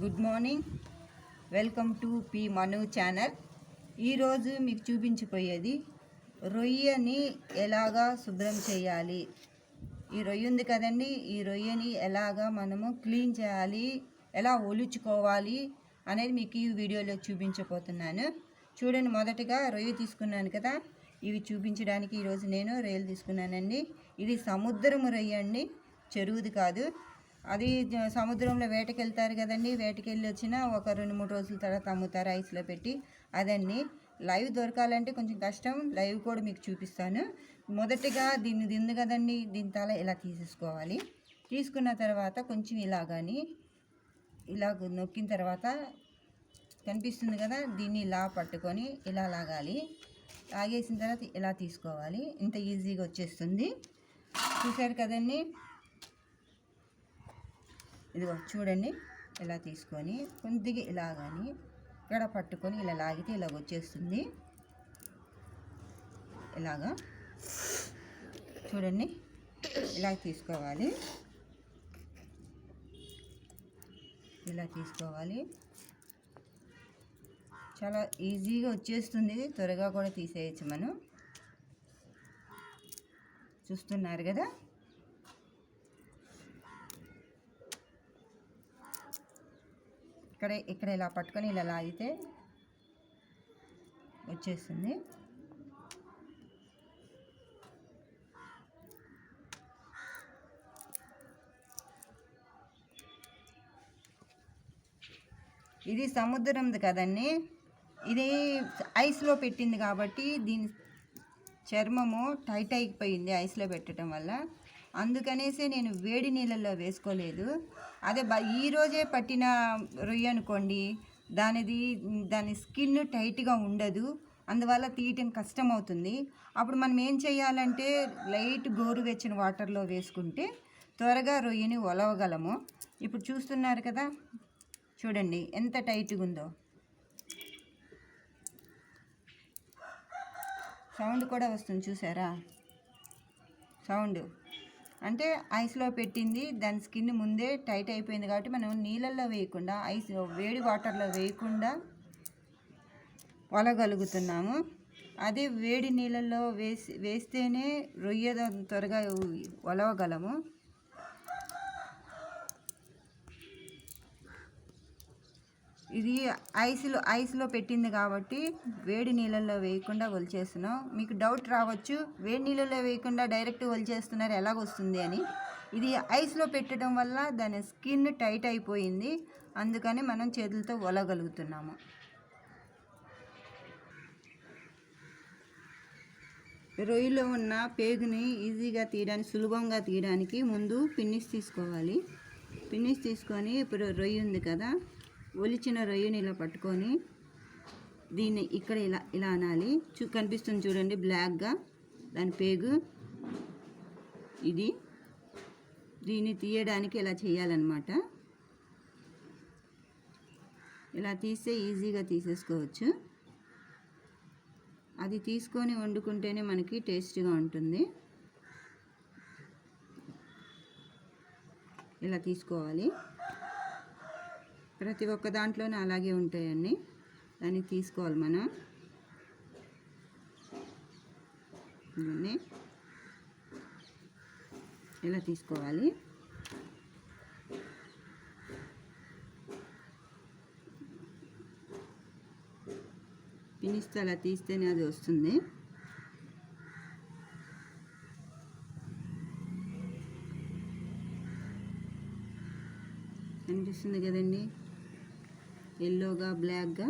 Good morning. Welcome to P Manu channel. ఈరోజు మీకు చూపించిపోయేది రొయ్యని ఎలాగా శుభ్రం చేయాలి? ఈ రొయ్య ఉంది కదండి ఈ రొయ్యని ఎలాగా మనము క్లీన్ చేయాలి? ఎలా ఒలుచుకోవాలి? అనేది మీకు ఈ వీడియోలో చూపించబోతున్నాను. చూడండి మొదటగా రొయ్య తీసుకున్నాను కదా. ఇవి చూపించడానికి ఈరోజు నేను రొయ్యలు తీసుకున్నానండి. ఇది సముద్రము రొయ్య అండి చెరువుది కాదు. అది సముద్రంలో వేటకి వెళ్తారు కదండి. వేటకి వెళ్ళి వచ్చిన ఒక రెండు మూడు రోజుల తర్వాత అమ్ముతారు ఐస్లో పెట్టి. అదండి లైవ్ దొరకాలంటే కొంచెం కష్టం. లైవ్ కూడా మీకు చూపిస్తాను. మొదటిగా దీన్ని దింది కదండి. దీని తల ఇలా తీసేసుకోవాలి? తీసుకున్న తర్వాత కొంచెం ఇలాగని ఇలా నొక్కిన తర్వాత కనిపిస్తుంది కదా దీన్ని ఇలా పట్టుకొని ఇలా లాగాలి. లాగేసిన తర్వాత ఇలా తీసుకోవాలి. ఇంత ఈజీగా వచ్చేస్తుంది. చూసారు కదండి? ఇదిగో చూడండి ఇలా తీసుకొని కొద్దిగా ఇలా కానీ ఇక్కడ పట్టుకొని ఇలా లాగితే ఇలాగ వచ్చేస్తుంది. ఇలాగా చూడండి ఇలా తీసుకోవాలి. ఇలా తీసుకోవాలి. చాలా ఈజీగా వచ్చేస్తుంది. త్వరగా కూడా తీసేయచ్చు మనం. చూస్తున్నారు కదా? ఇక్కడ ఇక్కడ ఇలా పట్టుకొని ఇలా లాగితే వచ్చేస్తుంది. ఇది సముద్రంది కదండి. ఇది ఐస్లో పెట్టింది కాబట్టి దీని చర్మము టైట్ అయిపోయింది ఐస్లో పెట్టడం వల్ల. అందుకనేసి నేను వేడి నీళ్ళల్లో వేసుకోలేదు. అదే బ ఈరోజే పట్టిన రొయ్య అనుకోండి దానిది దాని స్కిన్ టైట్గా ఉండదు అందువల్ల తీయటం కష్టం అవుతుంది అప్పుడు మనం ఏం చేయాలంటే లైట్ గోరువెచ్చని వాటర్లో వేసుకుంటే త్వరగా రొయ్యని ఒలవగలము. ఇప్పుడు చూస్తున్నారు కదా చూడండి ఎంత టైట్గా ఉందో. సౌండ్ కూడా వస్తుంది చూసారా? సౌండ్. అంటే ఐస్లో పెట్టింది దాని స్కిన్ ముందే టైట్ అయిపోయింది కాబట్టి మనం నీళ్ళల్లో వేయకుండా ఐస్ వేడి వాటర్లో వేయకుండా వలగలుగుతున్నాము. అదే వేడి నీళ్ళల్లో వేసి వేస్తేనే రొయ్య త్వరగా వలవగలము. ఇది ఐస్లో ఐస్లో పెట్టింది కాబట్టి వేడి నీళ్ళల్లో వేయకుండా వలిచేస్తున్నాం. మీకు డౌట్ రావచ్చు వేడి నీళ్ళల్లో వేయకుండా డైరెక్ట్ వలిచేస్తున్నారు ఎలాగొస్తుంది అని. ఇది ఐస్లో పెట్టడం వల్ల దాని స్కిన్ టైట్ అయిపోయింది. అందుకని మనం చేతులతో వలగలుగుతున్నాము. రొయ్యలో ఉన్న పేగుని ఈజీగా తీయడానికి సులభంగా తీయడానికి ముందు పిన్నిస్ తీసుకోవాలి. పిన్నిస్ తీసుకొని ఇప్పుడు రొయ్య ఉంది కదా ఒలిచిన రొయ్యని ఇలా పట్టుకొని దీన్ని ఇక్కడ ఇలా ఇలా అనాలి. చూ కనిపిస్తుంది చూడండి బ్లాక్గా. దాని పేగు ఇది. దీన్ని తీయడానికి ఇలా చేయాలన్నమాట. ఇలా తీస్తే ఈజీగా తీసేసుకోవచ్చు. అది తీసుకొని వండుకుంటేనే మనకి టేస్ట్గా ఉంటుంది. ఇలా తీసుకోవాలి. ప్రతి ఒక్క దాంట్లోనే అలాగే ఉంటాయండి. దాన్ని తీసుకోవాలి మనం. ఇవన్నీ ఇలా తీసుకోవాలి. పినిస్తే అలా తీస్తేనే అది వస్తుంది. కనిపిస్తుంది కదండి? ఎల్లోగా బ్లాక్గా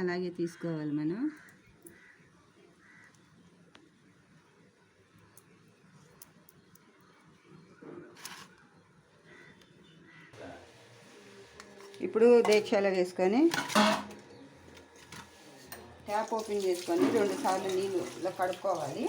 అలాగే తీసుకోవాలి మనం. ఇప్పుడు దీక్షలో వేసుకొని ట్యాప్ ఓపెన్ చేసుకొని రెండు సార్లు నీళ్ళు ఇలా కడుక్కోవాలి.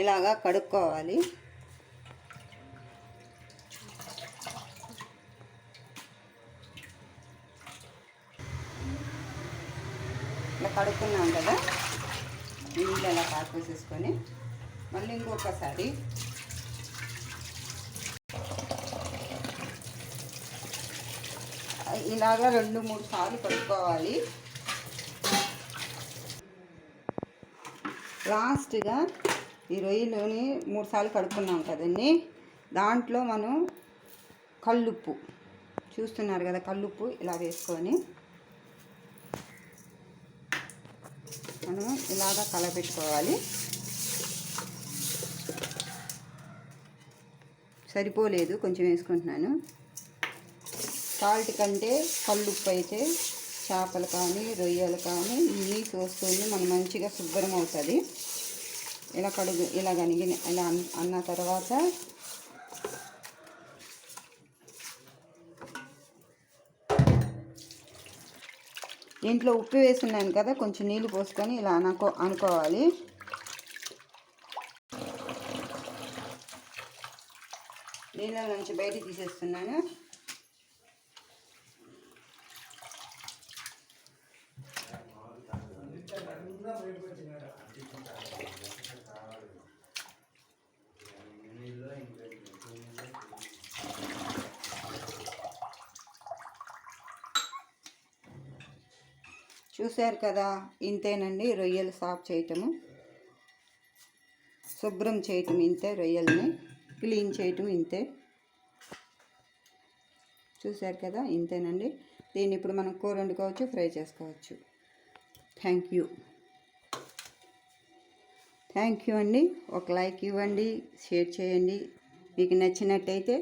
ఇలాగా కడుక్కోవాలి. ఇలా కడుక్కున్నాం కదా నీళ్ళు ఇలా కాకేసేసుకొని మళ్ళీ ఇంకొకసారి ఇలాగా రెండు మూడు సార్లు కడుక్కోవాలి. లాస్ట్గా ఈ రొయ్యలోని మూడుసార్లు కడుక్కున్నాం కదండి. దాంట్లో మనం కల్లుప్పు చూస్తున్నారు కదా కల్లుప్పు ఇలా వేసుకొని మనం ఇలాగా కలపెట్టుకోవాలి. సరిపోలేదు కొంచెం వేసుకుంటున్నాను. సాల్ట్ కంటే కల్లుప్పు అయితే చేపలు కానీ రొయ్యలు కానీ నీసు వస్తుంది మనం మంచిగా శుభ్రం అవుతుంది. ఇలా కడుగు ఇలా కనిగిన ఇలా అన్- అన్న తర్వాత దీంట్లో ఉప్పు వేసున్నాను కదా కొంచెం నీళ్ళు పోసుకొని ఇలా అనుకో అనుకోవాలి. నీళ్ళ నుంచి బయట తీసేస్తున్నాను. చూశారు కదా ఇంతేనండి రొయ్యలు సాఫ్ చేయటము. శుభ్రం చేయటం ఇంతే రొయ్యల్ని క్లీన్ చేయటం ఇంతే. చూశారు కదా ఇంతేనండి. దీన్ని ఇప్పుడు మనం కూర వండుకోవచ్చు ఫ్రై చేసుకోవచ్చు. Thank you. థ్యాంక్ యూ అండి. ఒక లైక్ ఇవ్వండి షేర్ చేయండి. మీకు నచ్చినట్టయితే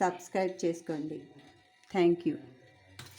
సబ్స్క్రైబ్ చేసుకోండి. Thank you.